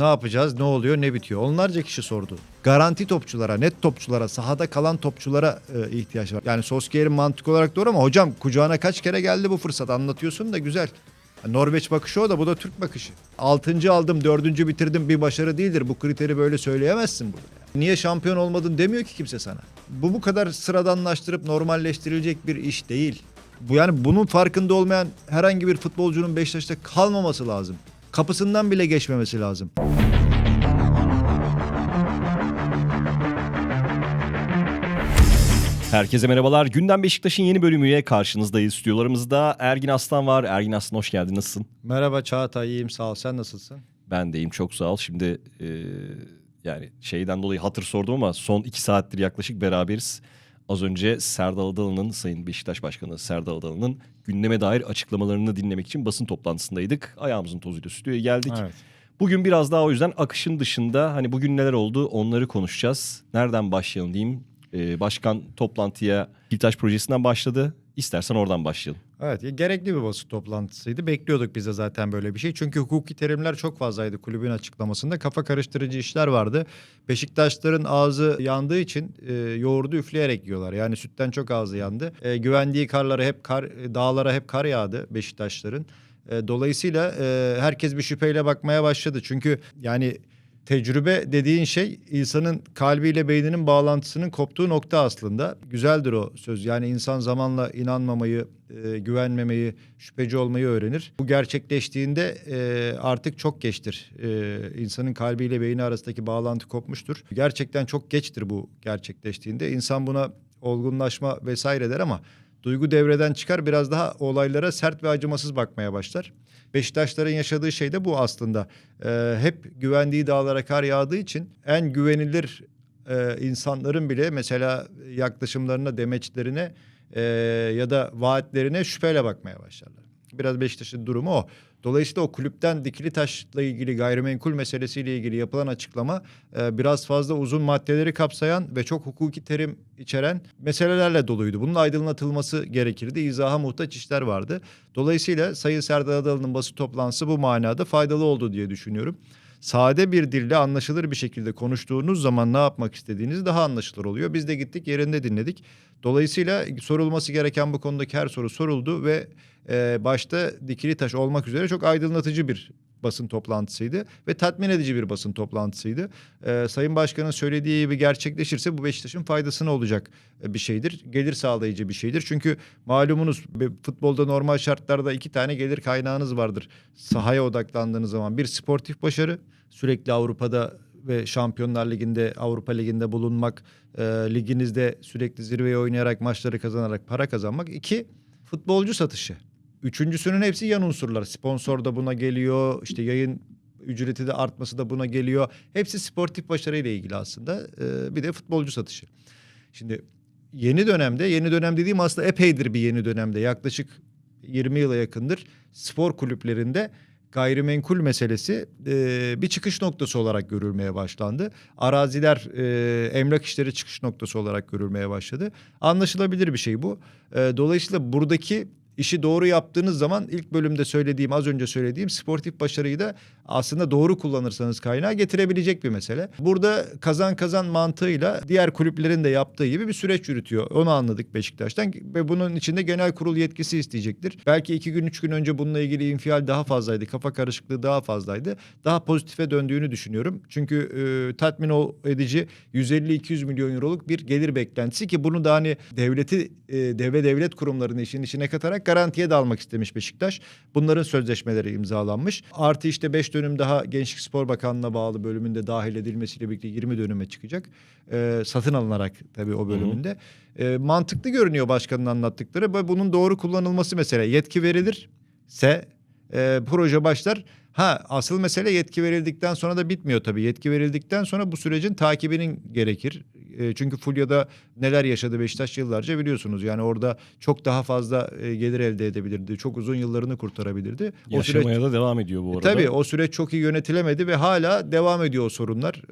Ne yapacağız? Ne oluyor? Ne bitiyor? Onlarca kişi sordu. Garanti topçulara, net topçulara, sahada kalan topçulara e, ihtiyaç var. Yani Solskjaer'in mantık olarak doğru ama hocam kucağına kaç kere geldi bu fırsat? Anlatıyorsun da güzel. Norveç bakışı o da bu da Türk bakışı. Altıncı aldım, dördüncü bitirdim bir başarı değildir. Bu kriteri böyle söyleyemezsin burada. Niye şampiyon olmadın demiyor ki kimse sana. Bu bu kadar sıradanlaştırıp normalleştirilecek bir iş değil. Bu yani bunun farkında olmayan herhangi bir futbolcunun Beşiktaş'ta kalmaması lazım. Kapısından bile geçmemesi lazım. Herkese merhabalar. Gündem Beşiktaş'ın yeni bölümüyle karşınızdayız. Stüdyolarımızda Ergin Aslan var. Ergin Aslan hoş geldin. Nasılsın? Merhaba Çağatay, iyiyim sağ ol. Sen nasılsın? Ben de iyiyim. Çok sağ ol. Şimdi e, yani şeyden dolayı hatır sordum ama son iki saattir yaklaşık beraberiz. Az önce Serdal Adalı'nın, Sayın Beşiktaş Başkanı Serdal Adalı'nın gündeme dair açıklamalarını dinlemek için basın toplantısındaydık. Ayağımızın tozuyla stüdyoya geldik. Evet. Bugün biraz daha o yüzden akışın dışında hani bugün neler oldu onları konuşacağız. Nereden başlayalım diyeyim. Ee, başkan toplantıya Biltaş projesinden başladı. İstersen oradan başlayalım. Evet ya gerekli bir basın toplantısıydı. Bekliyorduk biz de zaten böyle bir şey. Çünkü hukuki terimler çok fazlaydı kulübün açıklamasında. Kafa karıştırıcı işler vardı. Beşiktaşların ağzı yandığı için e, yoğurdu üfleyerek yiyorlar. Yani sütten çok ağzı yandı. E, güvendiği karlara hep kar, e, dağlara hep kar yağdı Beşiktaşların. E, dolayısıyla e, herkes bir şüpheyle bakmaya başladı. Çünkü yani tecrübe dediğin şey insanın kalbiyle beyninin bağlantısının koptuğu nokta aslında. Güzeldir o söz. Yani insan zamanla inanmamayı, e, güvenmemeyi, şüpheci olmayı öğrenir. Bu gerçekleştiğinde e, artık çok geçtir. E, insanın kalbiyle beyni arasındaki bağlantı kopmuştur. Gerçekten çok geçtir bu gerçekleştiğinde. İnsan buna olgunlaşma vesaire der ama duygu devreden çıkar biraz daha olaylara sert ve acımasız bakmaya başlar. Beşiktaşların yaşadığı şey de bu aslında. Ee, hep güvendiği dağlara kar yağdığı için en güvenilir e, insanların bile mesela yaklaşımlarına, demeçlerine e, ya da vaatlerine şüpheyle bakmaya başlarlar. Biraz Beşiktaş'ın durumu o. Dolayısıyla o kulüpten dikili taşla ilgili gayrimenkul meselesiyle ilgili yapılan açıklama e, biraz fazla uzun maddeleri kapsayan ve çok hukuki terim içeren meselelerle doluydu. Bunun aydınlatılması gerekirdi. İzaha muhtaç işler vardı. Dolayısıyla Sayın Serdar Adalı'nın basın toplantısı bu manada faydalı oldu diye düşünüyorum. Sade bir dille anlaşılır bir şekilde konuştuğunuz zaman ne yapmak istediğiniz daha anlaşılır oluyor. Biz de gittik yerinde dinledik. Dolayısıyla sorulması gereken bu konudaki her soru soruldu ve e, başta dikili taş olmak üzere çok aydınlatıcı bir basın toplantısıydı ve tatmin edici bir basın toplantısıydı. Ee, Sayın Başkan'ın söylediği gibi gerçekleşirse bu Beşiktaş'ın faydasına olacak e, bir şeydir. Gelir sağlayıcı bir şeydir. Çünkü malumunuz futbolda normal şartlarda iki tane gelir kaynağınız vardır. Sahaya odaklandığınız zaman bir sportif başarı sürekli Avrupa'da ve Şampiyonlar Ligi'nde, Avrupa Ligi'nde bulunmak, e, liginizde sürekli zirveye oynayarak maçları kazanarak para kazanmak. İki, futbolcu satışı. Üçüncüsünün hepsi yan unsurlar. Sponsor da buna geliyor. işte yayın ücreti de artması da buna geliyor. Hepsi sportif başarıyla ilgili aslında. Ee, bir de futbolcu satışı. Şimdi yeni dönemde, yeni dönem dediğim aslında epeydir bir yeni dönemde. Yaklaşık 20 yıla yakındır spor kulüplerinde gayrimenkul meselesi e, bir çıkış noktası olarak görülmeye başlandı. Araziler, e, emlak işleri çıkış noktası olarak görülmeye başladı. Anlaşılabilir bir şey bu. E, dolayısıyla buradaki işi doğru yaptığınız zaman ilk bölümde söylediğim, az önce söylediğim sportif başarıyı da aslında doğru kullanırsanız kaynağı getirebilecek bir mesele. Burada kazan kazan mantığıyla diğer kulüplerin de yaptığı gibi bir süreç yürütüyor. Onu anladık Beşiktaş'tan ve bunun içinde genel kurul yetkisi isteyecektir. Belki iki gün, üç gün önce bununla ilgili infial daha fazlaydı, kafa karışıklığı daha fazlaydı. Daha pozitife döndüğünü düşünüyorum. Çünkü e, tatmin edici 150-200 milyon euroluk bir gelir beklentisi ki bunu da hani devleti, e, dev ve devlet kurumlarını işin içine katarak garantiye de almak istemiş Beşiktaş. Bunların sözleşmeleri imzalanmış. Artı işte 5 dönüm daha Gençlik Spor Bakanlığı'na bağlı bölümünde dahil edilmesiyle birlikte 20 dönüme çıkacak. Ee, satın alınarak tabii o bölümünde. Ee, mantıklı görünüyor başkanın anlattıkları ve bunun doğru kullanılması mesele. Yetki verilirse e, proje başlar. Ha asıl mesele yetki verildikten sonra da bitmiyor tabii. Yetki verildikten sonra bu sürecin takibinin gerekir. E, çünkü Fulya'da neler yaşadı Beşiktaş yıllarca biliyorsunuz. Yani orada çok daha fazla e, gelir elde edebilirdi. Çok uzun yıllarını kurtarabilirdi. O süreç Yaşamaya da devam ediyor bu e, arada. Tabii o süreç çok iyi yönetilemedi ve hala devam ediyor o sorunlar.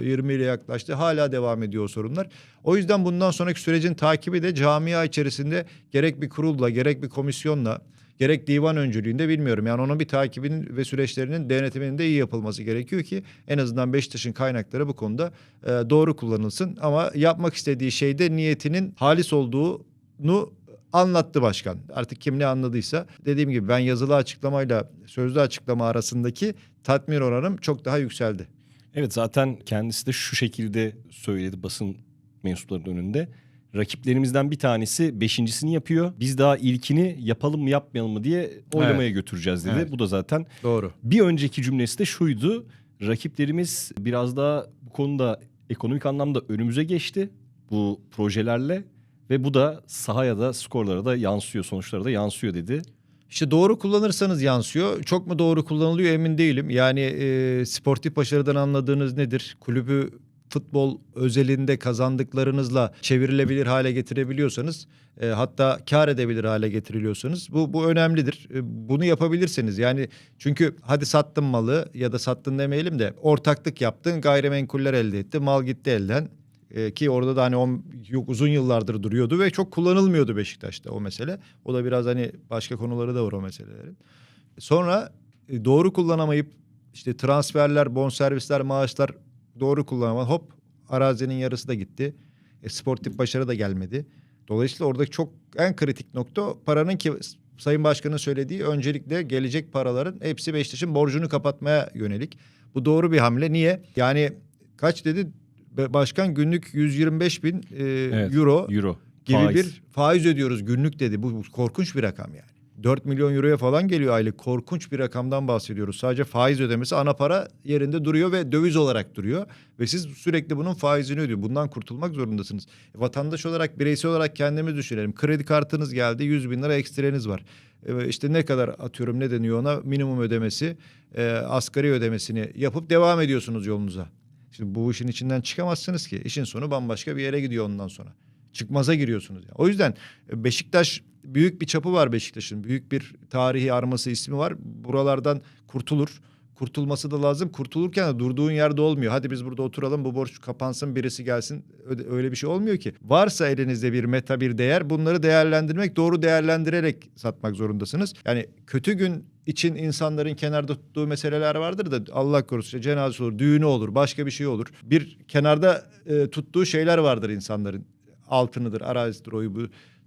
Ee, 20 ile yaklaştı. Hala devam ediyor o sorunlar. O yüzden bundan sonraki sürecin takibi de camia içerisinde gerek bir kurulla gerek bir komisyonla gerek divan öncülüğünde bilmiyorum. Yani onun bir takibinin ve süreçlerinin denetiminin de iyi yapılması gerekiyor ki en azından Beşiktaş'ın kaynakları bu konuda e, doğru kullanılsın. Ama yapmak istediği şeyde niyetinin halis olduğunu anlattı başkan. Artık kim ne anladıysa dediğim gibi ben yazılı açıklamayla sözlü açıklama arasındaki tatmin oranım çok daha yükseldi. Evet zaten kendisi de şu şekilde söyledi basın mensuplarının önünde. Rakiplerimizden bir tanesi beşincisini yapıyor. Biz daha ilkini yapalım mı yapmayalım mı diye oylamaya götüreceğiz dedi. Evet. Bu da zaten Doğru. bir önceki cümlesi de şuydu. Rakiplerimiz biraz daha bu konuda ekonomik anlamda önümüze geçti bu projelerle. Ve bu da sahaya da skorlara da yansıyor, sonuçlara da yansıyor dedi. İşte doğru kullanırsanız yansıyor. Çok mu doğru kullanılıyor emin değilim. Yani e, sportif başarıdan anladığınız nedir? Kulübü futbol özelinde kazandıklarınızla çevrilebilir hale getirebiliyorsanız e, hatta kar edebilir hale getiriliyorsanız bu bu önemlidir. E, bunu yapabilirseniz yani çünkü hadi sattın malı ya da sattın demeyelim de ortaklık yaptın gayrimenkuller elde etti mal gitti elden. E, ki orada da hani on, yok, uzun yıllardır duruyordu ve çok kullanılmıyordu Beşiktaş'ta o mesele. O da biraz hani başka konuları da var o meselelerin. Sonra e, doğru kullanamayıp işte transferler, bonservisler, maaşlar doğru kullanamadı. Hop arazinin yarısı da gitti. E, sportif başarı da gelmedi. Dolayısıyla oradaki çok en kritik nokta paranın ki Sayın Başkan'ın söylediği öncelikle gelecek paraların hepsi Beşiktaş'ın borcunu kapatmaya yönelik. Bu doğru bir hamle. Niye? Yani kaç dedi? Başkan günlük 125 bin e, Evet, euro Euro. gibi faiz. bir faiz ödüyoruz günlük dedi. Bu, bu korkunç bir rakam yani. 4 milyon euroya falan geliyor aylık. Korkunç bir rakamdan bahsediyoruz. Sadece faiz ödemesi ana para yerinde duruyor ve döviz olarak duruyor. Ve siz sürekli bunun faizini ödüyor. Bundan kurtulmak zorundasınız. E, vatandaş olarak, bireysel olarak kendimiz düşünelim. Kredi kartınız geldi 100 bin lira ekstreniz var. E, işte ne kadar atıyorum ne deniyor ona minimum ödemesi, e, asgari ödemesini yapıp devam ediyorsunuz yolunuza. Şimdi bu işin içinden çıkamazsınız ki. İşin sonu bambaşka bir yere gidiyor ondan sonra çıkmaza giriyorsunuz. Yani. O yüzden e, Beşiktaş büyük bir çapı var Beşiktaş'ın. Büyük bir tarihi arması ismi var. Buralardan kurtulur. Kurtulması da lazım. Kurtulurken de durduğun yerde olmuyor. Hadi biz burada oturalım bu borç kapansın birisi gelsin. Öyle bir şey olmuyor ki. Varsa elinizde bir meta bir değer bunları değerlendirmek doğru değerlendirerek satmak zorundasınız. Yani kötü gün için insanların kenarda tuttuğu meseleler vardır da Allah korusun işte cenazesi olur, düğünü olur, başka bir şey olur. Bir kenarda e, tuttuğu şeyler vardır insanların altınıdır, arazisidir, oyu bu.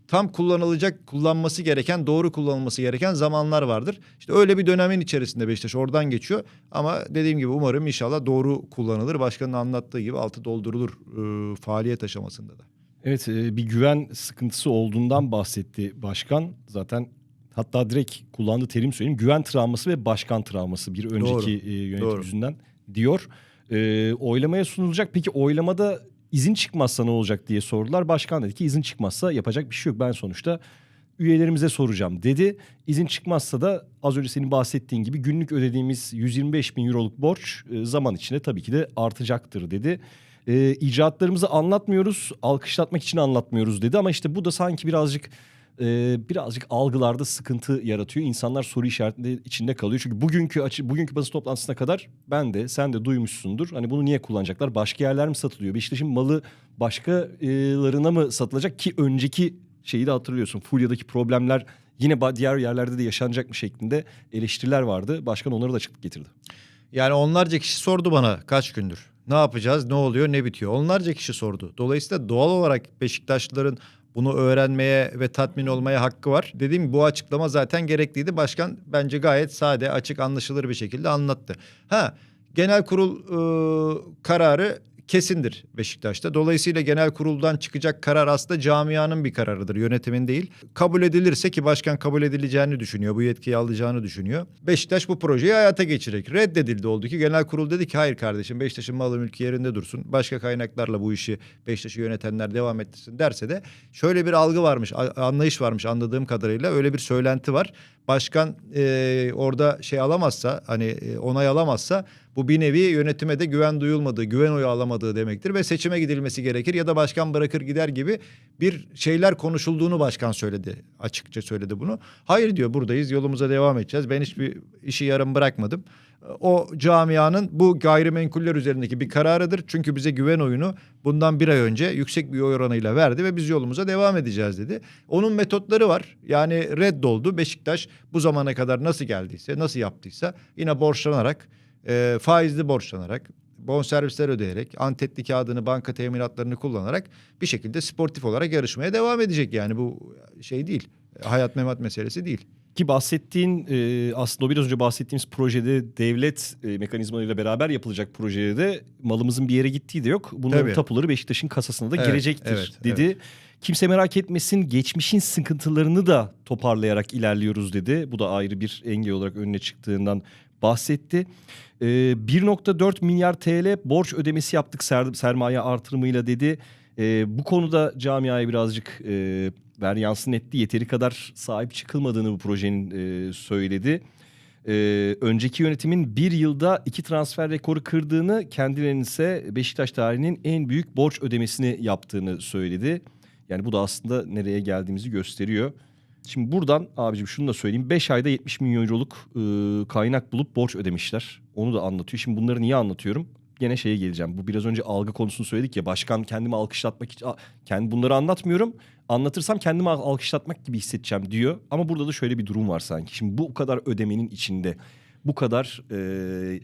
Tam kullanılacak, kullanması gereken, doğru kullanılması gereken zamanlar vardır. İşte öyle bir dönemin içerisinde Beşiktaş oradan geçiyor. Ama dediğim gibi umarım inşallah doğru kullanılır. Başkanın anlattığı gibi altı doldurulur e, faaliyet aşamasında da. Evet e, bir güven sıkıntısı olduğundan bahsetti başkan. Zaten hatta direkt kullandığı terim söyleyeyim. Güven travması ve başkan travması bir önceki Doğru, e, yönetim doğru. yüzünden diyor. E, oylamaya sunulacak. Peki oylamada izin çıkmazsa ne olacak diye sordular. Başkan dedi ki izin çıkmazsa yapacak bir şey yok. Ben sonuçta üyelerimize soracağım dedi. İzin çıkmazsa da az önce senin bahsettiğin gibi günlük ödediğimiz 125 bin euroluk borç e, zaman içinde tabii ki de artacaktır dedi. E, icraatlarımızı anlatmıyoruz, alkışlatmak için anlatmıyoruz dedi ama işte bu da sanki birazcık e, birazcık algılarda sıkıntı yaratıyor. İnsanlar soru işaretleri içinde kalıyor. Çünkü bugünkü açı, bugünkü basın toplantısına kadar ben de sen de duymuşsundur. Hani bunu niye kullanacaklar? Başka yerler mi satılıyor? Beşiktaş'ın malı başkalarına mı satılacak ki önceki şeyi de hatırlıyorsun. Fulya'daki problemler yine diğer yerlerde de yaşanacak mı şeklinde eleştiriler vardı. Başkan onları da açıklık getirdi. Yani onlarca kişi sordu bana kaç gündür. Ne yapacağız, ne oluyor, ne bitiyor? Onlarca kişi sordu. Dolayısıyla doğal olarak Beşiktaşlıların bunu öğrenmeye ve tatmin olmaya hakkı var. Dediğim gibi bu açıklama zaten gerekliydi. Başkan bence gayet sade, açık, anlaşılır bir şekilde anlattı. Ha, genel kurul e, kararı kesindir Beşiktaş'ta. Dolayısıyla genel kuruldan çıkacak karar aslında camianın bir kararıdır, yönetimin değil. Kabul edilirse ki başkan kabul edileceğini düşünüyor, bu yetkiyi alacağını düşünüyor. Beşiktaş bu projeyi hayata geçirecek. Reddedildi oldu ki genel kurul dedi ki hayır kardeşim Beşiktaş'ın malı mülkü yerinde dursun. Başka kaynaklarla bu işi Beşiktaş'ı yönetenler devam ettirsin derse de şöyle bir algı varmış, anlayış varmış anladığım kadarıyla öyle bir söylenti var. Başkan e, orada şey alamazsa hani e, onay alamazsa Bu bir nevi yönetime de güven duyulmadığı, güven oyu alamadığı demektir ve seçime gidilmesi gerekir ya da başkan bırakır gider gibi bir şeyler konuşulduğunu başkan söyledi. Açıkça söyledi bunu. Hayır diyor buradayız yolumuza devam edeceğiz. Ben hiçbir işi yarım bırakmadım. O camianın bu gayrimenkuller üzerindeki bir kararıdır. Çünkü bize güven oyunu bundan bir ay önce yüksek bir oy oranıyla verdi ve biz yolumuza devam edeceğiz dedi. Onun metotları var. Yani reddoldu. Beşiktaş bu zamana kadar nasıl geldiyse, nasıl yaptıysa yine borçlanarak, e, faizli borçlanarak, bonservisler ödeyerek, antetli kağıdını, banka teminatlarını kullanarak bir şekilde sportif olarak yarışmaya devam edecek. Yani bu şey değil. Hayat memat meselesi değil. Ki bahsettiğin e, aslında biraz önce bahsettiğimiz projede devlet e, mekanizmalarıyla beraber yapılacak projede de malımızın bir yere gittiği de yok. Bunların Tabii. tapuları Beşiktaş'ın kasasına da Evet, girecektir evet, dedi. Kimse merak etmesin geçmişin sıkıntılarını da toparlayarak ilerliyoruz dedi. Bu da ayrı bir engel olarak önüne çıktığından bahsetti. E, 1.4 milyar TL borç ödemesi yaptık ser- sermaye artırımıyla dedi. E, bu konuda camiaya birazcık e, ver yansın etti. Yeteri kadar sahip çıkılmadığını bu projenin e, söyledi. E, önceki yönetimin bir yılda iki transfer rekoru kırdığını, kendilerinin ise Beşiktaş tarihinin en büyük borç ödemesini yaptığını söyledi. Yani bu da aslında nereye geldiğimizi gösteriyor. Şimdi buradan abicim şunu da söyleyeyim. 5 ayda 70 milyon euroluk e, kaynak bulup borç ödemişler. Onu da anlatıyor. Şimdi bunları niye anlatıyorum? Gene şeye geleceğim. Bu biraz önce algı konusunu söyledik ya. Başkan kendimi alkışlatmak için... Kendi bunları anlatmıyorum. Anlatırsam kendimi al- alkışlatmak gibi hissedeceğim diyor. Ama burada da şöyle bir durum var sanki. Şimdi bu kadar ödemenin içinde bu kadar e,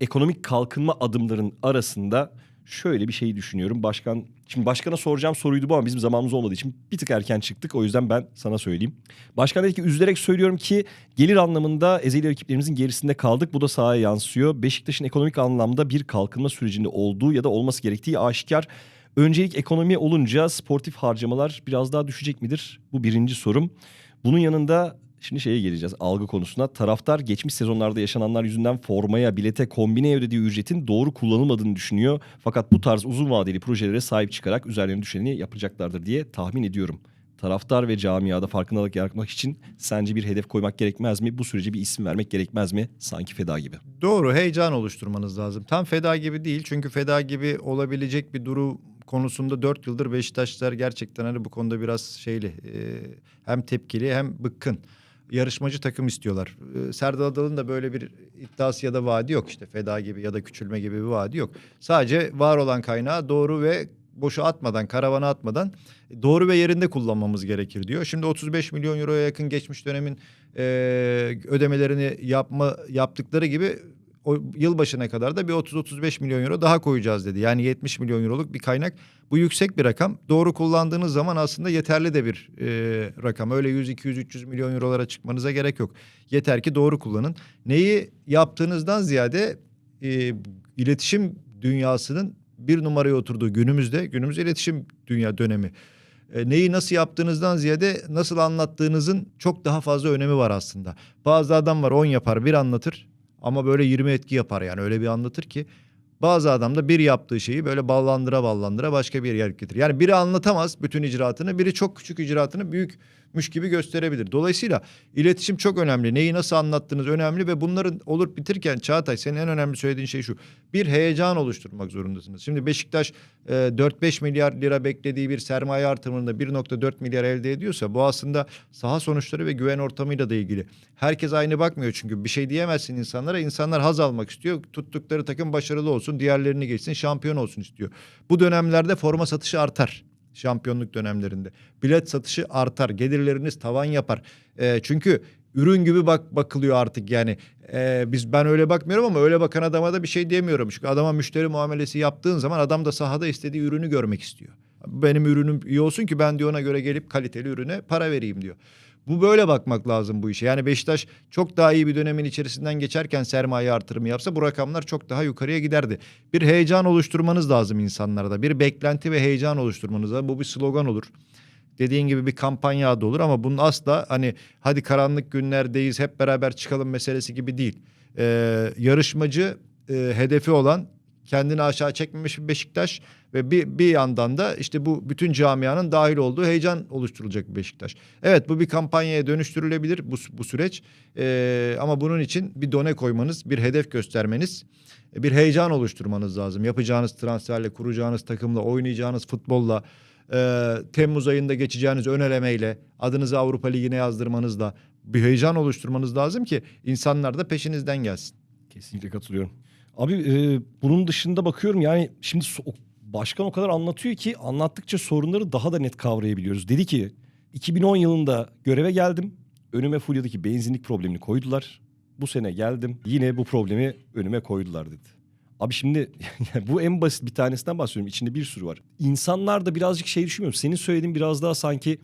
ekonomik kalkınma adımların arasında şöyle bir şey düşünüyorum. Başkan şimdi başkana soracağım soruydu bu ama bizim zamanımız olmadığı için bir tık erken çıktık. O yüzden ben sana söyleyeyim. Başkan dedi ki üzülerek söylüyorum ki gelir anlamında ezeli rakiplerimizin gerisinde kaldık. Bu da sahaya yansıyor. Beşiktaş'ın ekonomik anlamda bir kalkınma sürecinde olduğu ya da olması gerektiği aşikar. Öncelik ekonomi olunca sportif harcamalar biraz daha düşecek midir? Bu birinci sorum. Bunun yanında şimdi şeye geleceğiz algı konusuna. Taraftar geçmiş sezonlarda yaşananlar yüzünden formaya, bilete, kombineye ödediği ücretin doğru kullanılmadığını düşünüyor. Fakat bu tarz uzun vadeli projelere sahip çıkarak üzerlerine düşeni yapacaklardır diye tahmin ediyorum. Taraftar ve camiada farkındalık yaratmak için sence bir hedef koymak gerekmez mi? Bu sürece bir isim vermek gerekmez mi? Sanki feda gibi. Doğru heyecan oluşturmanız lazım. Tam feda gibi değil çünkü feda gibi olabilecek bir durum konusunda 4 yıldır Beşiktaşlar gerçekten hani bu konuda biraz şeyli e, hem tepkili hem bıkkın. Yarışmacı takım istiyorlar. E, Serdar Adalı'nın da böyle bir iddiası ya da vaadi yok işte feda gibi ya da küçülme gibi bir vaadi yok. Sadece var olan kaynağı doğru ve boşa atmadan, karavana atmadan doğru ve yerinde kullanmamız gerekir diyor. Şimdi 35 milyon euroya yakın geçmiş dönemin e, ödemelerini yapma yaptıkları gibi o yılbaşına kadar da bir 30-35 milyon euro daha koyacağız dedi. Yani 70 milyon euroluk bir kaynak. Bu yüksek bir rakam. Doğru kullandığınız zaman aslında yeterli de bir e, rakam. Öyle 100, 200, 300 milyon eurolara çıkmanıza gerek yok. Yeter ki doğru kullanın. Neyi yaptığınızdan ziyade e, iletişim dünyasının bir numaraya oturduğu günümüzde, günümüz iletişim dünya dönemi. E, neyi nasıl yaptığınızdan ziyade nasıl anlattığınızın çok daha fazla önemi var aslında. Bazı adam var 10 yapar bir anlatır ama böyle 20 etki yapar yani öyle bir anlatır ki. Bazı adam da bir yaptığı şeyi böyle ballandıra ballandıra başka bir yer getirir. Yani biri anlatamaz bütün icraatını, biri çok küçük icraatını büyükmüş gibi gösterebilir. Dolayısıyla iletişim çok önemli. Neyi nasıl anlattığınız önemli ve bunların olup bitirken Çağatay senin en önemli söylediğin şey şu. Bir heyecan oluşturmak zorundasınız. Şimdi Beşiktaş e, 4-5 milyar lira beklediği bir sermaye artımında 1.4 milyar elde ediyorsa bu aslında saha sonuçları ve güven ortamıyla da ilgili. Herkes aynı bakmıyor çünkü bir şey diyemezsin insanlara. İnsanlar haz almak istiyor. Tuttukları takım başarılı olsun, diğerlerini geçsin, şampiyon olsun istiyor. Bu dönemlerde forma satışı artar. Şampiyonluk dönemlerinde. Bilet satışı artar. Gelirleriniz tavan yapar. E, çünkü ürün gibi bak bakılıyor artık yani. E, biz ben öyle bakmıyorum ama öyle bakan adama da bir şey diyemiyorum. Çünkü adama müşteri muamelesi yaptığın zaman adam da sahada istediği ürünü görmek istiyor. Benim ürünüm iyi olsun ki ben diyor ona göre gelip kaliteli ürüne para vereyim diyor. Bu böyle bakmak lazım bu işe. Yani Beşiktaş çok daha iyi bir dönemin içerisinden geçerken sermaye artırımı yapsa bu rakamlar çok daha yukarıya giderdi. Bir heyecan oluşturmanız lazım insanlarda. Bir beklenti ve heyecan oluşturmanız lazım. Bu bir slogan olur. Dediğin gibi bir kampanya adı olur ama bunun asla hani hadi karanlık günlerdeyiz hep beraber çıkalım meselesi gibi değil. Ee, yarışmacı e, hedefi olan kendini aşağı çekmemiş bir Beşiktaş ve bir, bir yandan da işte bu bütün camianın dahil olduğu heyecan oluşturulacak bir Beşiktaş. Evet bu bir kampanyaya dönüştürülebilir bu, bu süreç Ee, ama bunun için bir done koymanız, bir hedef göstermeniz, bir heyecan oluşturmanız lazım. Yapacağınız transferle, kuracağınız takımla, oynayacağınız futbolla, e, Temmuz ayında geçeceğiniz ön elemeyle, adınızı Avrupa Ligi'ne yazdırmanızla bir heyecan oluşturmanız lazım ki insanlar da peşinizden gelsin. Kesinlikle katılıyorum. Abi e, bunun dışında bakıyorum yani şimdi so- başkan o kadar anlatıyor ki anlattıkça sorunları daha da net kavrayabiliyoruz. Dedi ki 2010 yılında göreve geldim. Önüme Fulya'daki benzinlik problemini koydular. Bu sene geldim. Yine bu problemi önüme koydular dedi. Abi şimdi bu en basit bir tanesinden bahsediyorum. İçinde bir sürü var. İnsanlar da birazcık şey düşünmüyorum. Senin söylediğin biraz daha sanki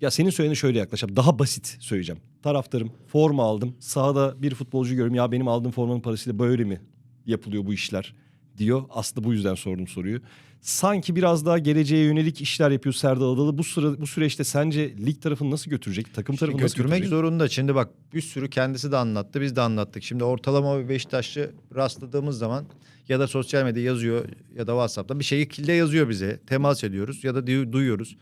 ya senin söylediğine şöyle yaklaşacağım. Daha basit söyleyeceğim. Taraftarım forma aldım. Sahada bir futbolcu görüyorum. Ya benim aldığım formanın parasıyla böyle mi yapılıyor bu işler diyor. Aslında bu yüzden sordum soruyu. Sanki biraz daha geleceğe yönelik işler yapıyor Serdal Adalı. Bu sıra bu süreçte sence lig tarafını nasıl götürecek? Takım İşte tarafını nasıl götürmek götürecek? zorunda. Şimdi bak bir sürü kendisi de anlattı, biz de anlattık. Şimdi ortalama bir Beşiktaşlı rastladığımız zaman ya da sosyal medya yazıyor ya da WhatsApp'ta bir şekilde yazıyor bize. Temas ediyoruz ya da duy- duyuyoruz.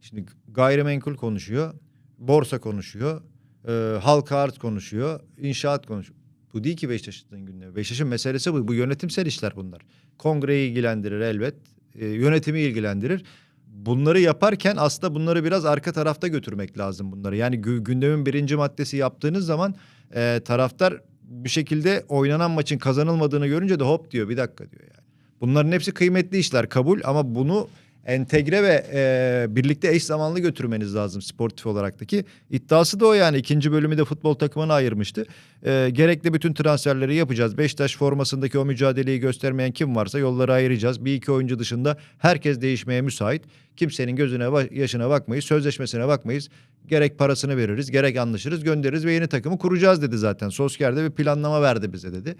Şimdi gayrimenkul konuşuyor, borsa konuşuyor, e, halka arz konuşuyor, inşaat konuşuyor. Bu değil ki Beşiktaş'ın gündemi. Beşiktaş'ın meselesi bu. Bu yönetimsel işler bunlar. Kongreyi ilgilendirir elbet. e, yönetimi ilgilendirir. Bunları yaparken aslında bunları biraz arka tarafta götürmek lazım bunları. Yani gü- gündemin birinci maddesi yaptığınız zaman e, taraftar bir şekilde oynanan maçın kazanılmadığını görünce de hop diyor bir dakika diyor yani. Bunların hepsi kıymetli işler kabul ama bunu entegre ve e, birlikte eş zamanlı götürmeniz lazım sportif olarak da ki iddiası da o yani ikinci bölümü de futbol takımına ayırmıştı. E, gerekli bütün transferleri yapacağız. Beşiktaş formasındaki o mücadeleyi göstermeyen kim varsa yolları ayıracağız. Bir iki oyuncu dışında herkes değişmeye müsait. Kimsenin gözüne yaşına bakmayız, sözleşmesine bakmayız. Gerek parasını veririz, gerek anlaşırız, göndeririz ve yeni takımı kuracağız dedi zaten. Sosker bir planlama verdi bize dedi.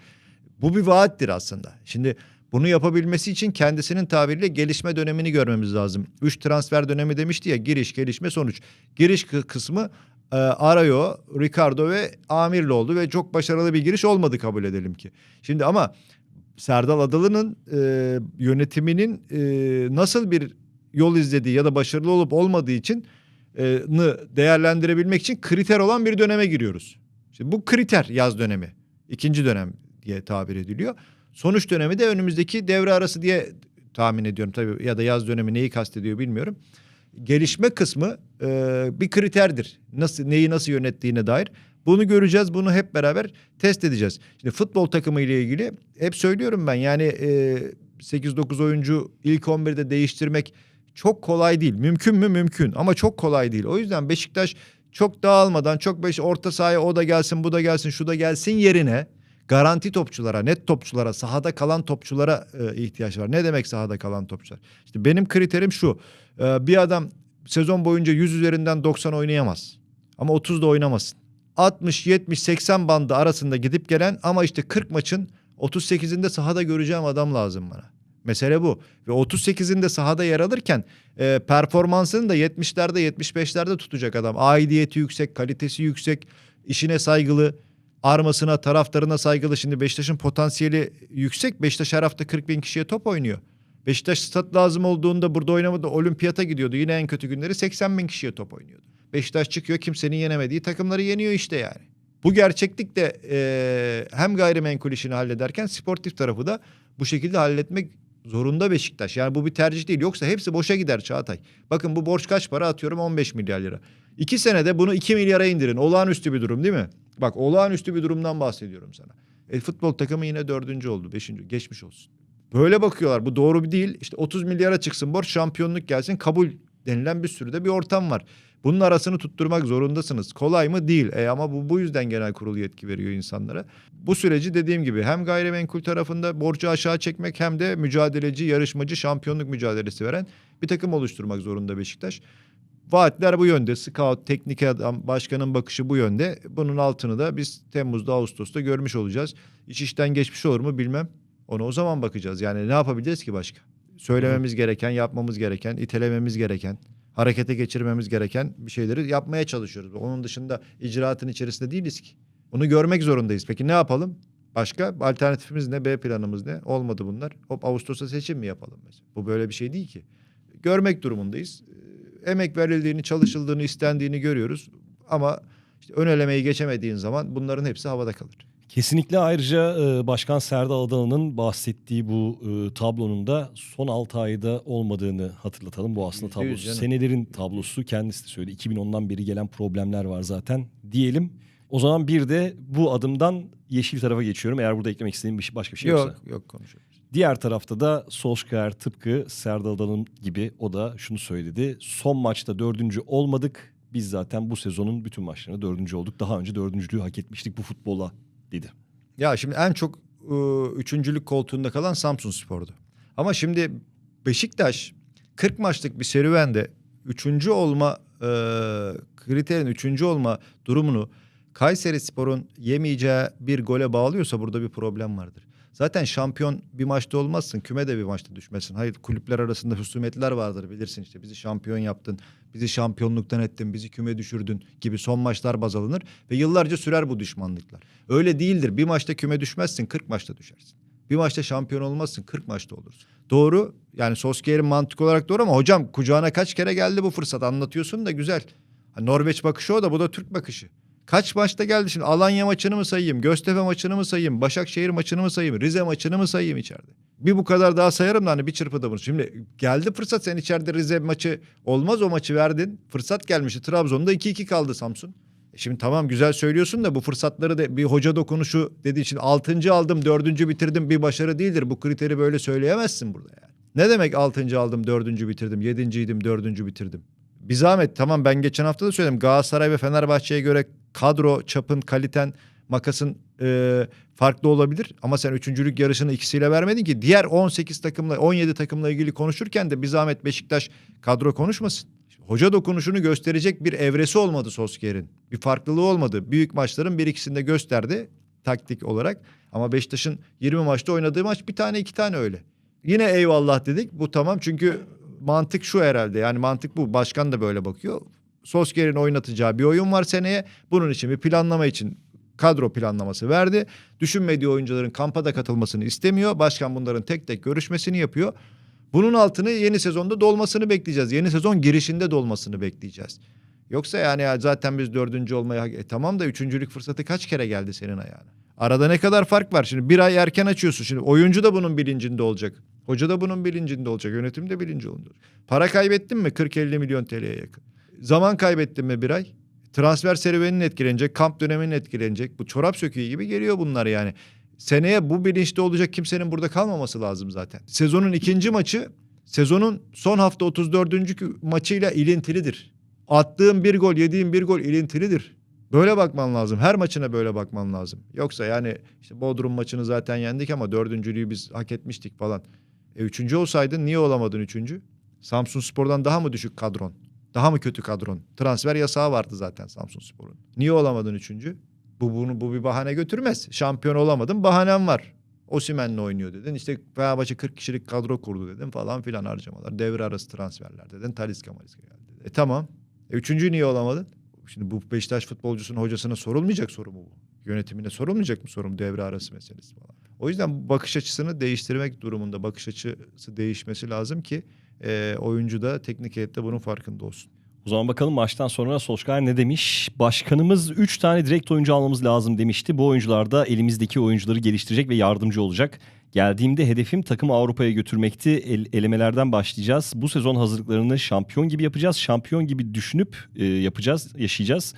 Bu bir vaattir aslında. Şimdi bunu yapabilmesi için kendisinin tabiriyle gelişme dönemini görmemiz lazım. Üç transfer dönemi demişti ya giriş, gelişme, sonuç. Giriş kı- kısmı e, Arayo, Ricardo ve Amir'le oldu ve çok başarılı bir giriş olmadı kabul edelim ki. Şimdi ama Serdal Adalı'nın e, yönetiminin e, nasıl bir yol izlediği ya da başarılı olup olmadığı için e, değerlendirebilmek için kriter olan bir döneme giriyoruz. Şimdi bu kriter yaz dönemi. ikinci dönem diye tabir ediliyor. Sonuç dönemi de önümüzdeki devre arası diye tahmin ediyorum tabii ya da yaz dönemi neyi kastediyor bilmiyorum. Gelişme kısmı e, bir kriterdir. Nasıl neyi nasıl yönettiğine dair. Bunu göreceğiz. Bunu hep beraber test edeceğiz. Şimdi futbol takımı ile ilgili hep söylüyorum ben yani e, 8-9 oyuncu ilk 11'de değiştirmek çok kolay değil. Mümkün mü? Mümkün ama çok kolay değil. O yüzden Beşiktaş çok dağılmadan çok beş orta sahaya o da gelsin bu da gelsin şu da gelsin yerine garanti topçulara, net topçulara, sahada kalan topçulara e, ihtiyaç var. Ne demek sahada kalan topçular? İşte benim kriterim şu. E, bir adam sezon boyunca 100 üzerinden 90 oynayamaz. Ama 30 da oynamasın. 60, 70, 80 bandı arasında gidip gelen ama işte 40 maçın 38'inde sahada göreceğim adam lazım bana. Mesele bu. Ve 38'inde sahada yer alırken e, performansını da 70'lerde 75'lerde tutacak adam. Aidiyeti yüksek, kalitesi yüksek, işine saygılı, armasına, taraftarına saygılı. Şimdi Beşiktaş'ın potansiyeli yüksek. Beşiktaş her hafta 40 bin kişiye top oynuyor. Beşiktaş stat lazım olduğunda burada oynamadı. Olimpiyata gidiyordu. Yine en kötü günleri 80 bin kişiye top oynuyordu. Beşiktaş çıkıyor kimsenin yenemediği takımları yeniyor işte yani. Bu gerçeklik de e, hem gayrimenkul işini hallederken sportif tarafı da bu şekilde halletmek zorunda Beşiktaş. Yani bu bir tercih değil. Yoksa hepsi boşa gider Çağatay. Bakın bu borç kaç para atıyorum 15 milyar lira. İki senede bunu 2 milyara indirin. Olağanüstü bir durum değil mi? Bak olağanüstü bir durumdan bahsediyorum sana. E, futbol takımı yine dördüncü oldu. Beşinci geçmiş olsun. Böyle bakıyorlar. Bu doğru bir değil. İşte 30 milyara çıksın borç şampiyonluk gelsin kabul denilen bir sürü de bir ortam var. Bunun arasını tutturmak zorundasınız. Kolay mı? Değil. E ama bu, bu yüzden genel kurul yetki veriyor insanlara. Bu süreci dediğim gibi hem gayrimenkul tarafında borcu aşağı çekmek hem de mücadeleci, yarışmacı, şampiyonluk mücadelesi veren bir takım oluşturmak zorunda Beşiktaş. Vaatler bu yönde. Scout, teknik adam, başkanın bakışı bu yönde. Bunun altını da biz Temmuz'da, Ağustos'ta görmüş olacağız. İş işten geçmiş olur mu bilmem. Ona o zaman bakacağız. Yani ne yapabiliriz ki başka? Söylememiz gereken, yapmamız gereken, itelememiz gereken, harekete geçirmemiz gereken bir şeyleri yapmaya çalışıyoruz. Onun dışında icraatın içerisinde değiliz ki. Bunu görmek zorundayız. Peki ne yapalım? Başka alternatifimiz ne? B planımız ne? Olmadı bunlar. Hop Ağustos'a seçim mi yapalım mesela? Bu böyle bir şey değil ki. Görmek durumundayız. Emek verildiğini, çalışıldığını, istendiğini görüyoruz. Ama işte ön elemeyi geçemediğin zaman bunların hepsi havada kalır. Kesinlikle ayrıca e, Başkan Serdar Adalı'nın bahsettiği bu e, tablonun da son 6 ayda olmadığını hatırlatalım. Bu aslında tablosu. Senelerin tablosu kendisi de söyledi. 2010'dan beri gelen problemler var zaten diyelim. O zaman bir de bu adımdan yeşil tarafa geçiyorum. Eğer burada eklemek istediğim bir şey, başka bir şey yoksa. yok, yok konuşuyoruz. Diğer tarafta da Solskjaer tıpkı Serdar Adalı'nın gibi o da şunu söyledi. Son maçta dördüncü olmadık. Biz zaten bu sezonun bütün maçlarında dördüncü olduk. Daha önce dördüncülüğü hak etmiştik bu futbola dedi. Ya şimdi en çok ıı, üçüncülük koltuğunda kalan Samsun Spor'du. Ama şimdi Beşiktaş 40 maçlık bir serüvende üçüncü olma ıı, kriterin üçüncü olma durumunu Kayseri Spor'un yemeyeceği bir gole bağlıyorsa burada bir problem vardır. Zaten şampiyon bir maçta olmazsın, küme de bir maçta düşmesin. Hayır kulüpler arasında husumetler vardır bilirsin işte bizi şampiyon yaptın, bizi şampiyonluktan ettin, bizi küme düşürdün gibi son maçlar baz alınır ve yıllarca sürer bu düşmanlıklar. Öyle değildir. Bir maçta küme düşmezsin, 40 maçta düşersin. Bir maçta şampiyon olmazsın, 40 maçta olursun. Doğru. Yani Solskjaer'in mantık olarak doğru ama hocam kucağına kaç kere geldi bu fırsat anlatıyorsun da güzel. Ha, Norveç bakışı o da bu da Türk bakışı. Kaç maçta geldi şimdi? Alanya maçını mı sayayım? Göztepe maçını mı sayayım? Başakşehir maçını mı sayayım? Rize maçını mı sayayım içeride? Bir bu kadar daha sayarım da hani bir çırpıda bunu. Şimdi geldi fırsat sen içeride Rize maçı olmaz o maçı verdin. Fırsat gelmişti Trabzon'da 2-2 kaldı Samsun. E Şimdi tamam güzel söylüyorsun da bu fırsatları da bir hoca dokunuşu dediği için 6. aldım 4. bitirdim bir başarı değildir. Bu kriteri böyle söyleyemezsin burada yani. Ne demek 6. aldım 4. bitirdim 7.ydim 4. bitirdim. Bir zahmet tamam ben geçen hafta da söyledim Galatasaray ve Fenerbahçe'ye göre kadro çapın kaliten makasın e, farklı olabilir ama sen üçüncülük yarışını ikisiyle vermedin ki diğer 18 takımla 17 takımla ilgili konuşurken de bir zahmet Beşiktaş kadro konuşmasın. Hoca dokunuşunu gösterecek bir evresi olmadı Solskjaer'in. Bir farklılığı olmadı. Büyük maçların bir ikisinde gösterdi taktik olarak. Ama Beşiktaş'ın 20 maçta oynadığı maç bir tane iki tane öyle. Yine eyvallah dedik. Bu tamam çünkü mantık şu herhalde. Yani mantık bu. Başkan da böyle bakıyor. Solskjaer'in oynatacağı bir oyun var seneye. Bunun için bir planlama için kadro planlaması verdi. Düşünmediği oyuncuların kampa da katılmasını istemiyor. Başkan bunların tek tek görüşmesini yapıyor. Bunun altını yeni sezonda dolmasını bekleyeceğiz. Yeni sezon girişinde dolmasını bekleyeceğiz. Yoksa yani ya zaten biz dördüncü olmaya e, tamam da üçüncülük fırsatı kaç kere geldi senin ayağına? Arada ne kadar fark var? Şimdi bir ay erken açıyorsun. Şimdi oyuncu da bunun bilincinde olacak. Hoca da bunun bilincinde olacak. Yönetim de bilinci olacak. Para kaybettin mi? 40-50 milyon TL'ye yakın. Zaman kaybettin mi bir ay? Transfer serüveninin etkilenecek, kamp döneminin etkilenecek. Bu çorap söküğü gibi geliyor bunlar yani. Seneye bu bilinçte olacak kimsenin burada kalmaması lazım zaten. Sezonun ikinci maçı sezonun son hafta 34. kü- maçıyla ilintilidir. Attığın bir gol, yediğin bir gol ilintilidir. Böyle bakman lazım. Her maçına böyle bakman lazım. Yoksa yani işte Bodrum maçını zaten yendik ama dördüncülüğü biz hak etmiştik falan. E üçüncü olsaydın niye olamadın üçüncü? Samsun Spor'dan daha mı düşük kadron? Daha mı kötü kadron? Transfer yasağı vardı zaten Samsun Spor'un. Niye olamadın üçüncü? Bu bunu bu bir bahane götürmez. Şampiyon olamadın bahanem var. Osimhen'le oynuyor dedin. İşte Fenerbahçe 40 kişilik kadro kurdu dedin falan filan harcamalar. Devre arası transferler dedin. Talisca Maliska geldi. E tamam. E üçüncü niye olamadın? Şimdi bu Beşiktaş futbolcusunun hocasına sorulmayacak soru mu bu? Yönetimine sorulmayacak mı sorum devre arası meselesi falan. O yüzden bakış açısını değiştirmek durumunda bakış açısı değişmesi lazım ki e, oyuncu da teknik heyette bunun farkında olsun. O zaman bakalım maçtan sonra Solskjaer ne demiş? Başkanımız 3 tane direkt oyuncu almamız lazım demişti. Bu oyuncular da elimizdeki oyuncuları geliştirecek ve yardımcı olacak. Geldiğimde hedefim takımı Avrupa'ya götürmekti. El, elemelerden başlayacağız. Bu sezon hazırlıklarını şampiyon gibi yapacağız. Şampiyon gibi düşünüp e, yapacağız, yaşayacağız.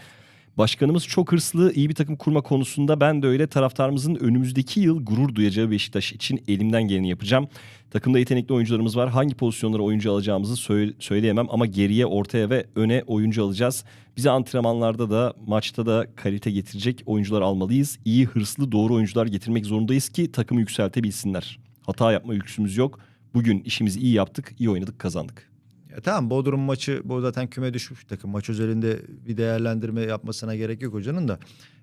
Başkanımız çok hırslı, iyi bir takım kurma konusunda ben de öyle taraftarımızın önümüzdeki yıl gurur duyacağı Beşiktaş için elimden geleni yapacağım. Takımda yetenekli oyuncularımız var. Hangi pozisyonlara oyuncu alacağımızı söyle- söyleyemem ama geriye, ortaya ve öne oyuncu alacağız. Bize antrenmanlarda da, maçta da kalite getirecek oyuncular almalıyız. İyi, hırslı, doğru oyuncular getirmek zorundayız ki takımı yükseltebilsinler. Hata yapma lüksümüz yok. Bugün işimizi iyi yaptık, iyi oynadık, kazandık. Ya tamam Bodrum maçı bu zaten küme düşmüş takım. Maç özelinde bir değerlendirme yapmasına gerek yok hocanın da.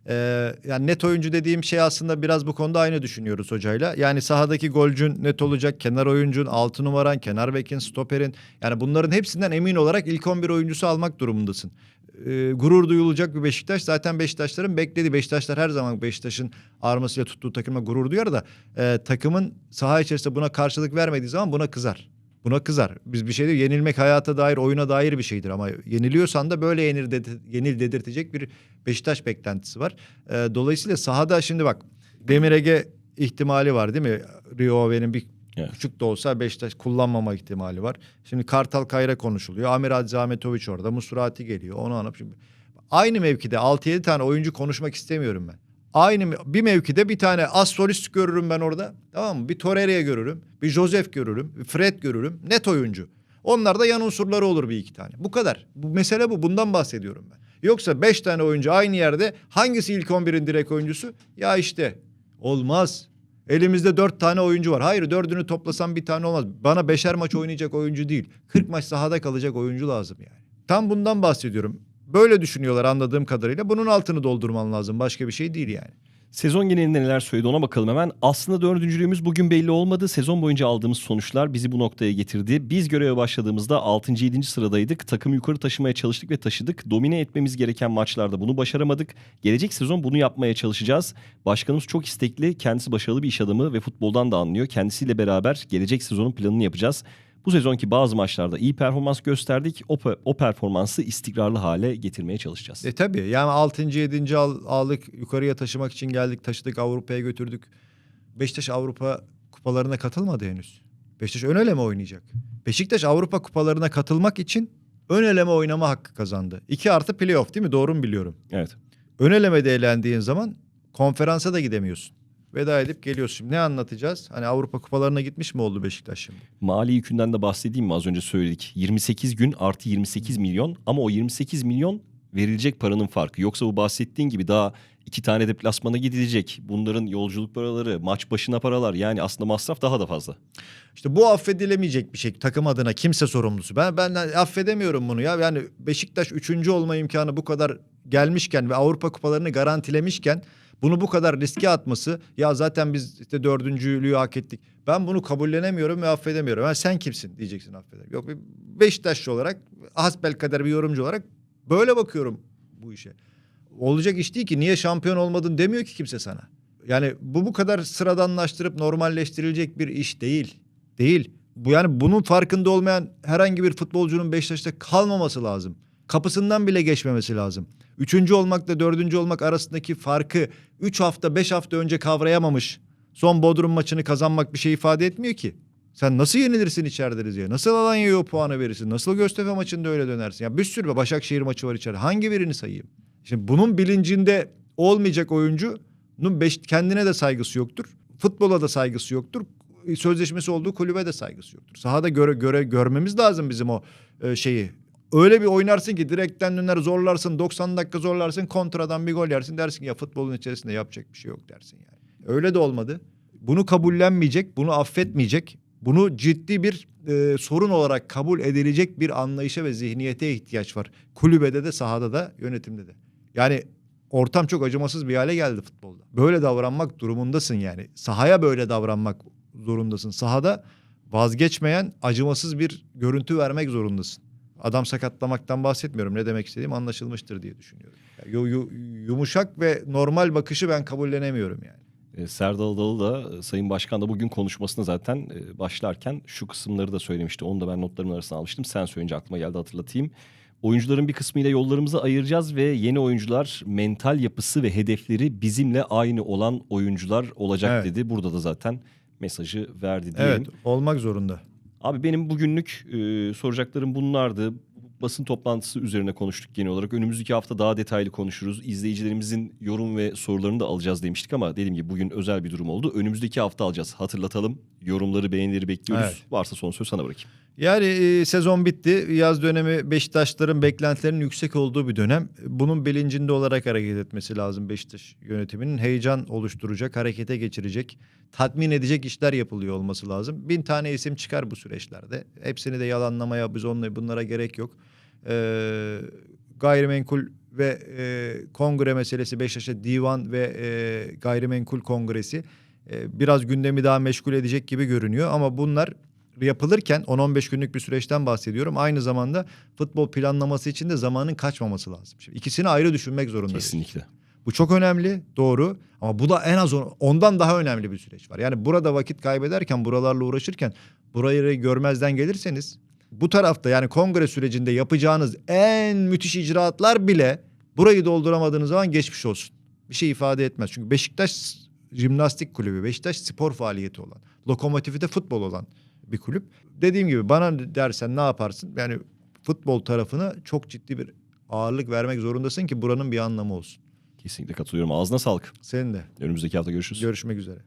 Ee, yani net oyuncu dediğim şey aslında biraz bu konuda aynı düşünüyoruz hocayla. Yani sahadaki golcün net olacak, kenar oyuncun, altı numaran, kenar bekin, stoperin. Yani bunların hepsinden emin olarak ilk 11 oyuncusu almak durumundasın. e, gurur duyulacak bir Beşiktaş. Zaten Beşiktaşların beklediği Beşiktaşlar her zaman Beşiktaş'ın armasıyla tuttuğu takıma gurur duyar da e, takımın saha içerisinde buna karşılık vermediği zaman buna kızar. Buna kızar. Biz bir şey değil. Yenilmek hayata dair, oyuna dair bir şeydir ama yeniliyorsan da böyle yenil, dedi- yenil dedirtecek bir Beşiktaş beklentisi var. E, dolayısıyla sahada şimdi bak Demir Ege ihtimali var değil mi? Rio Ave'nin bir Evet. küçük de olsa Beşiktaş kullanmama ihtimali var. Şimdi Kartal Kayra konuşuluyor. Amir Ahmetoviç orada. Musurati geliyor. Onu anıp şimdi aynı mevkide 6-7 tane oyuncu konuşmak istemiyorum ben. Aynı bir mevkide bir tane az solist görürüm ben orada. Tamam mı? Bir Torreira'ya görürüm. Bir Joseph görürüm. Bir Fred görürüm. Net oyuncu. Onlar da yan unsurları olur bir iki tane. Bu kadar. Bu mesele bu. Bundan bahsediyorum ben. Yoksa beş tane oyuncu aynı yerde hangisi ilk 11'in direkt oyuncusu? Ya işte olmaz. Elimizde dört tane oyuncu var. Hayır dördünü toplasam bir tane olmaz. Bana beşer maç oynayacak oyuncu değil. 40 maç sahada kalacak oyuncu lazım yani. Tam bundan bahsediyorum. Böyle düşünüyorlar anladığım kadarıyla. Bunun altını doldurman lazım. Başka bir şey değil yani. Sezon genelinde neler söyledi ona bakalım hemen. Aslında dördüncülüğümüz bugün belli olmadı. Sezon boyunca aldığımız sonuçlar bizi bu noktaya getirdi. Biz göreve başladığımızda 6. 7. sıradaydık. Takımı yukarı taşımaya çalıştık ve taşıdık. Domine etmemiz gereken maçlarda bunu başaramadık. Gelecek sezon bunu yapmaya çalışacağız. Başkanımız çok istekli. Kendisi başarılı bir iş adamı ve futboldan da anlıyor. Kendisiyle beraber gelecek sezonun planını yapacağız. Bu sezonki bazı maçlarda iyi performans gösterdik. O, o performansı istikrarlı hale getirmeye çalışacağız. E tabii yani 6. 7. Al, aldık yukarıya taşımak için geldik taşıdık Avrupa'ya götürdük. Beşiktaş Avrupa kupalarına katılmadı henüz. Beşiktaş ön eleme oynayacak. Beşiktaş Avrupa kupalarına katılmak için ön eleme oynama hakkı kazandı. 2 artı playoff değil mi? Doğru mu biliyorum? Evet. Ön elemede eğlendiğin zaman konferansa da gidemiyorsun. Veda edip geliyorsun. Şimdi ne anlatacağız? Hani Avrupa kupalarına gitmiş mi oldu Beşiktaş şimdi? Mali yükünden de bahsedeyim mi? Az önce söyledik. 28 gün artı 28 milyon ama o 28 milyon verilecek paranın farkı. Yoksa bu bahsettiğin gibi daha iki tane deplasmana gidilecek. Bunların yolculuk paraları, maç başına paralar yani aslında masraf daha da fazla. İşte bu affedilemeyecek bir şey takım adına kimse sorumlusu. Ben ben affedemiyorum bunu ya. Yani Beşiktaş üçüncü olma imkanı bu kadar gelmişken ve Avrupa kupalarını garantilemişken bunu bu kadar riske atması ya zaten biz işte dördüncülüğü hak ettik. Ben bunu kabullenemiyorum ve affedemiyorum. Ha, sen kimsin diyeceksin affeder. Yok Beşiktaşlı olarak hasbelkader bir yorumcu olarak böyle bakıyorum bu işe. Olacak iş değil ki niye şampiyon olmadın demiyor ki kimse sana. Yani bu bu kadar sıradanlaştırıp normalleştirilecek bir iş değil. Değil. Bu yani bunun farkında olmayan herhangi bir futbolcunun Beşiktaş'ta kalmaması lazım. Kapısından bile geçmemesi lazım. Üçüncü olmakla dördüncü olmak arasındaki farkı üç hafta beş hafta önce kavrayamamış. Son Bodrum maçını kazanmak bir şey ifade etmiyor ki. Sen nasıl yenilirsin içeride Rize'ye? Nasıl Alanya'ya o puanı verirsin? Nasıl Göztepe maçında öyle dönersin? Ya bir sürü Başakşehir maçı var içeride. Hangi birini sayayım? Şimdi bunun bilincinde olmayacak oyuncunun beş, kendine de saygısı yoktur. Futbola da saygısı yoktur. Sözleşmesi olduğu kulübe de saygısı yoktur. Sahada göre göre görmemiz lazım bizim o e, şeyi. Öyle bir oynarsın ki direkten döner zorlarsın 90 dakika zorlarsın kontradan bir gol yersin dersin ki ya futbolun içerisinde yapacak bir şey yok dersin yani. Öyle de olmadı. Bunu kabullenmeyecek, bunu affetmeyecek, bunu ciddi bir e, sorun olarak kabul edilecek bir anlayışa ve zihniyete ihtiyaç var. Kulübede de sahada da yönetimde de. Yani ortam çok acımasız bir hale geldi futbolda. Böyle davranmak durumundasın yani. Sahaya böyle davranmak zorundasın. Sahada vazgeçmeyen acımasız bir görüntü vermek zorundasın. Adam sakatlamaktan bahsetmiyorum. Ne demek istediğim anlaşılmıştır diye düşünüyorum. Yani yu- yu- yumuşak ve normal bakışı ben kabullenemiyorum yani. E, Serdal Adalı da e, Sayın Başkan da bugün konuşmasına zaten e, başlarken şu kısımları da söylemişti. Onu da ben notlarımın arasına almıştım. Sen söyleyince aklıma geldi hatırlatayım. Oyuncuların bir kısmıyla yollarımızı ayıracağız ve yeni oyuncular mental yapısı ve hedefleri bizimle aynı olan oyuncular olacak Evet. dedi. Burada da zaten mesajı verdi diyelim. Evet olmak zorunda. Abi benim bugünlük e, soracaklarım bunlardı. Basın toplantısı üzerine konuştuk genel olarak. Önümüzdeki hafta daha detaylı konuşuruz. İzleyicilerimizin yorum ve sorularını da alacağız demiştik ama dediğim gibi bugün özel bir durum oldu. Önümüzdeki hafta alacağız. Hatırlatalım. Yorumları, beğenileri bekliyoruz. Evet. Varsa son söz sana bırakayım. Yani e, sezon bitti. Yaz dönemi Beşiktaşların beklentilerinin yüksek olduğu bir dönem. Bunun bilincinde olarak hareket etmesi lazım Beşiktaş yönetiminin. Heyecan oluşturacak, harekete geçirecek, tatmin edecek işler yapılıyor olması lazım. Bin tane isim çıkar bu süreçlerde. Hepsini de yalanlamaya biz onunla bunlara gerek yok. Ee, gayrimenkul ve e, kongre meselesi Beşiktaş'a divan ve e, gayrimenkul kongresi e, biraz gündemi daha meşgul edecek gibi görünüyor ama bunlar yapılırken 10-15 günlük bir süreçten bahsediyorum. Aynı zamanda futbol planlaması için de zamanın kaçmaması lazım. Şimdi ikisini ayrı düşünmek zorundayız. Kesinlikle. Bu çok önemli, doğru. Ama bu da en az on- ondan daha önemli bir süreç var. Yani burada vakit kaybederken, buralarla uğraşırken burayı görmezden gelirseniz bu tarafta yani kongre sürecinde yapacağınız en müthiş icraatlar bile burayı dolduramadığınız zaman geçmiş olsun. Bir şey ifade etmez. Çünkü Beşiktaş jimnastik kulübü, Beşiktaş spor faaliyeti olan, lokomotifi de futbol olan bir kulüp. Dediğim gibi bana dersen ne yaparsın? Yani futbol tarafına çok ciddi bir ağırlık vermek zorundasın ki buranın bir anlamı olsun. Kesinlikle katılıyorum. Ağzına sağlık. Senin de. Önümüzdeki hafta görüşürüz. Görüşmek üzere.